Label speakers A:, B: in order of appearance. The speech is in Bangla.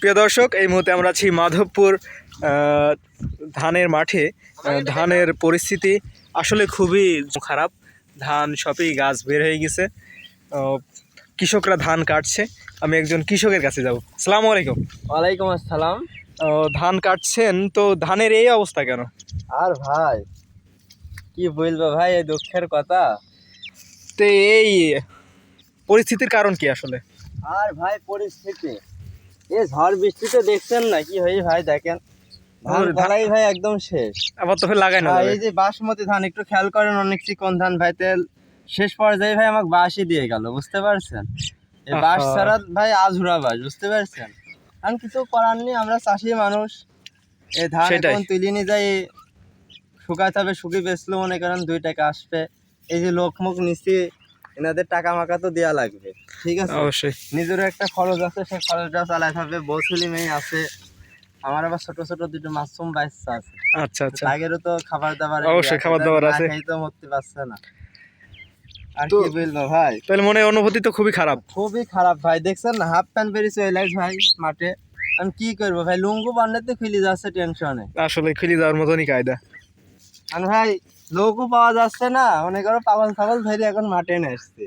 A: প্রিয় দর্শক এই মুহূর্তে আমরা আছি মাধবপুর ধানের মাঠে। ধানের পরিস্থিতি আসলে খুবই খারাপ। ধান সবই গাছ বের হয়ে গেছে। কৃষকরা ধান কাটছে। আমি একজন কৃষকের কাছে যাব। সালাম আলাইকুম।
B: ওয়ালাইকুম আসসালাম।
A: ধান কাটছেন তো ধানের এই অবস্থা কেন?
B: আর ভাই কি বলব ভাই এই দুঃখের কথা।
A: তো এই পরিস্থিতির কারণ কি আসলে?
B: আর ভাই পরিস্থিতি। এ ঝড় বৃষ্টিতে দেখছেন না? কি হই ভাই দেখেন? ধান ভাই একদম শেষ।
A: আবার তো লাগাই না
B: এই যে বাসমতি ধান একটু খেয়াল করেন অনেক চিকন ধান ভাই তেল শেষ পর্যায়ে ভাই আমাকে বাঁশই দিয়ে গেল বুঝতে পারছেন? এই বাঁশ ছাড়া ভাই আঝুরা বাস বুঝতে পারছেন? আর কিছু করার নেই আমরা চাষি মানুষ। এই ধান। এখন তুলি নিয়ে যাই শুকাতে হবে শুকিয়ে বেচলেও মনে করেন দুই টাকা আসবে। এই যে লোক মুখ নিচ্ছি এনাদের টাকা মাকা তো দেওয়া লাগবে। ঠিক আছে?
A: অবশ্যই।
B: নিজেরও একটা খরচ আছে সেই খরচটা চালাতে হবে বউ ছেলে মেয়ে আছে। আমার আবার ছোট ছোট দুটো মাসুম বাচ্চা আছে।
A: আচ্ছা আচ্ছা।
B: আগেরও তো খাবার দাবার
A: অবশ্যই খাবার দাবার আছে।
B: এই তো মরতে পারছে না। আর কি বলব ভাই?
A: তাহলে মনে অনুভূতি তো খুবই খারাপ।
B: খুবই খারাপ ভাই। দেখছেন না? হাফ প্যান্ট বেরিয়ে চলে ভাই মাঠে। আমি কি করব ভাই? লুঙ্গু বান্নাতে খুলে যাচ্ছে টেনশনে।
A: আসলে খুলে যাওয়ার মতনই কায়দা।
B: আর ভাই লোকও পাওয়া যাচ্ছে না। মনে করো পাগল ছাগল ধরে এখন মাঠে নিয়ে আসছে